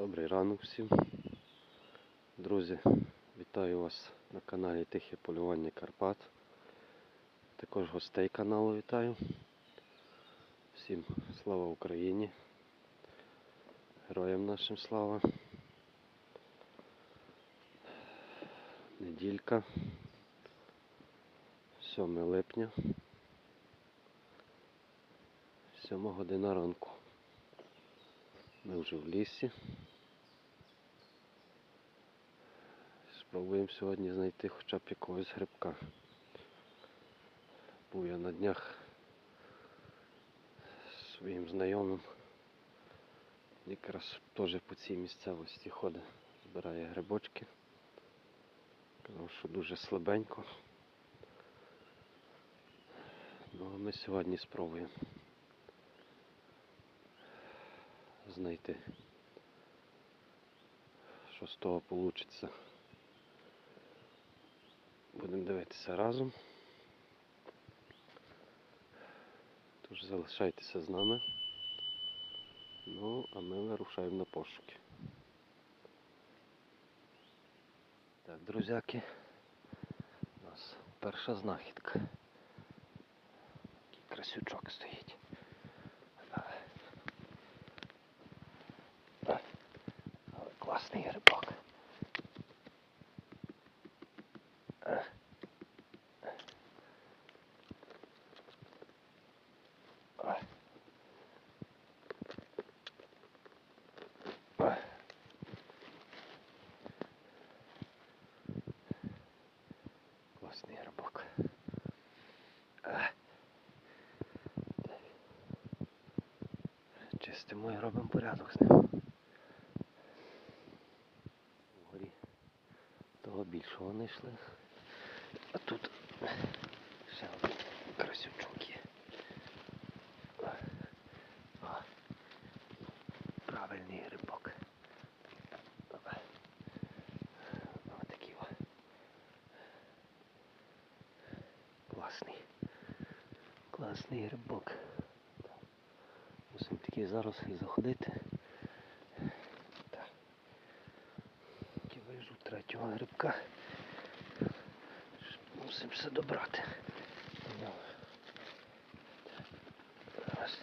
Добрий ранок всім. Друзі, вітаю вас на каналі Тихе Полювання Карпат. Також гостей каналу вітаю. Всім слава Україні. Героям нашим слава. Неділька. 7 липня. 7 година ранку. Ми вже в лісі. Спробуємо сьогодні знайти хоча б якогось грибка. Був я на днях своїм знайомим. Якраз теж по цій місцевості ходить, збирає грибочки. Казав, що дуже слабенько. Ну а ми сьогодні спробуємо знайти, що з того вийде. Будемо дивитися разом. Тож залишайтеся з нами. Ну, а ми вирушаємо на пошуки. Так, друзяки, у нас перша знахідка. Такий красючок стоїть. Але класний грибок. Е. Ой. Ой. Класний грибок. Е. Так. І робимо порядок з ним. Вгорі того більшого не йшли. А тут ще один красючок є. О, правильний грибок. Ось такий о. Класний. Класний грибок. Таки зараз і заходити. Так. Вижу третього грибка. Мусимо все добрати. Ну. Раз.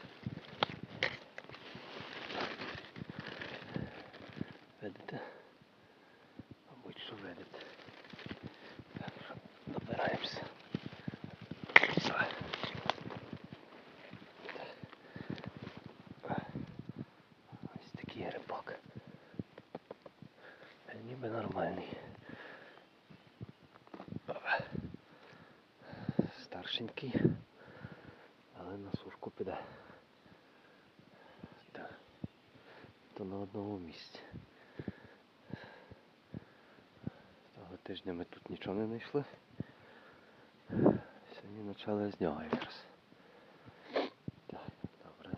Видите? Мабуть, що видите. Так, що добираємося. А. Ось такий грибок. Е, Ніби нормальний. Опа. Старшенький, але на сушку піде. Так. То на одному місці. Того тижня ми тут нічого не знайшли. Сьогодні почали з нього якраз. Так, добре.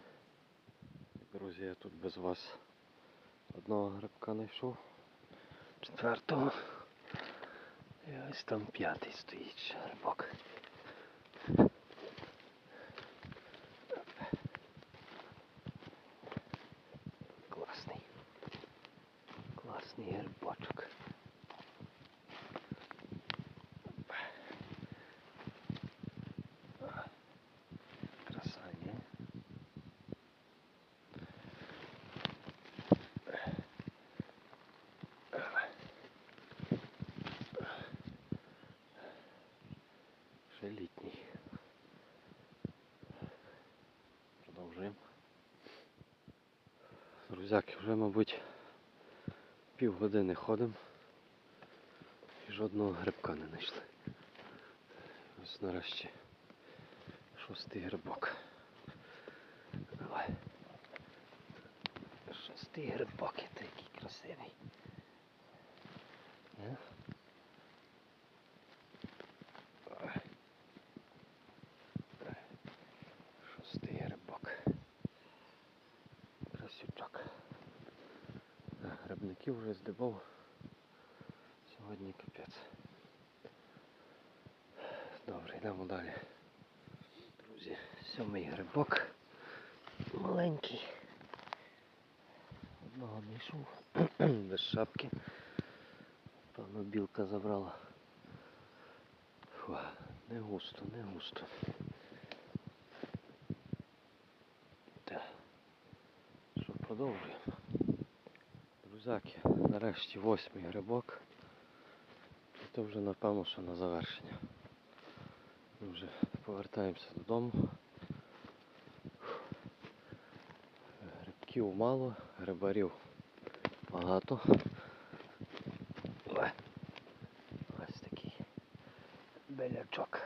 Друзі, я тут без вас одного грибка знайшов. Четвертого. І ось там п'ятий стоїть грибок. Класний. Класний грибочок. Краса, ні? Ще літній. Продовжуємо. Друзяки, вже, мабуть, півгодини ходимо і жодного грибка не знайшли. Ось нарешті шостий грибок. Давай. Шостий грибок, який красивий. Е? Ой. Шостий грибок. Красючок. А, Грибників вже здивав. Сьогодні капець. Добре, йдемо далі. Друзі, сьомий грибок. Маленький. одного не йшов. Без шапки. Певно, білка забрала. Фу, не густо, не густо. Так. Що продовжуємо? Друзяки, нарешті восьмий грибок. І то вже напевно, що на завершення. Ми вже повертаємося додому. Грибків мало, грибарів багато. Ой. Ось такий белячок.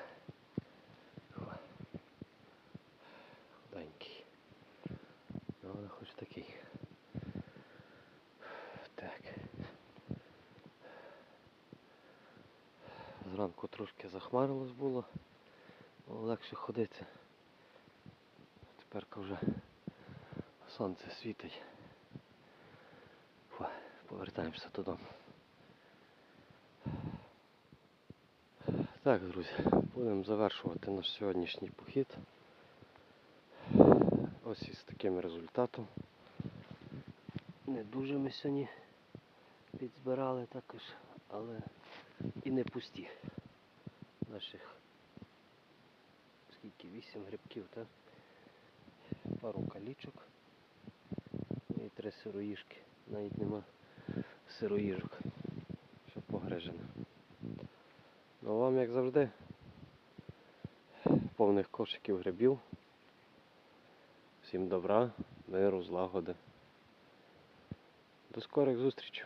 О. Худенький. Ну, але хоч такий. Так. Зранку трошки захмарилось було, легше ходити. Тепер вже сонце світить. Фу, повертаємося додому. Так, друзі, будемо завершувати наш сьогоднішній похід. Ось із таким результатом. Не дуже ми сьогодні підзбирали також, але і не пусті. Наших скільки? Вісім грибків, так? Пару калічок. Ну І три сироїжки. Навіть нема сироїжок. Що погрежено. Ну вам як завжди. Повних кошиків грибів. Всім добра, миру, злагоди. До скорих зустрічей.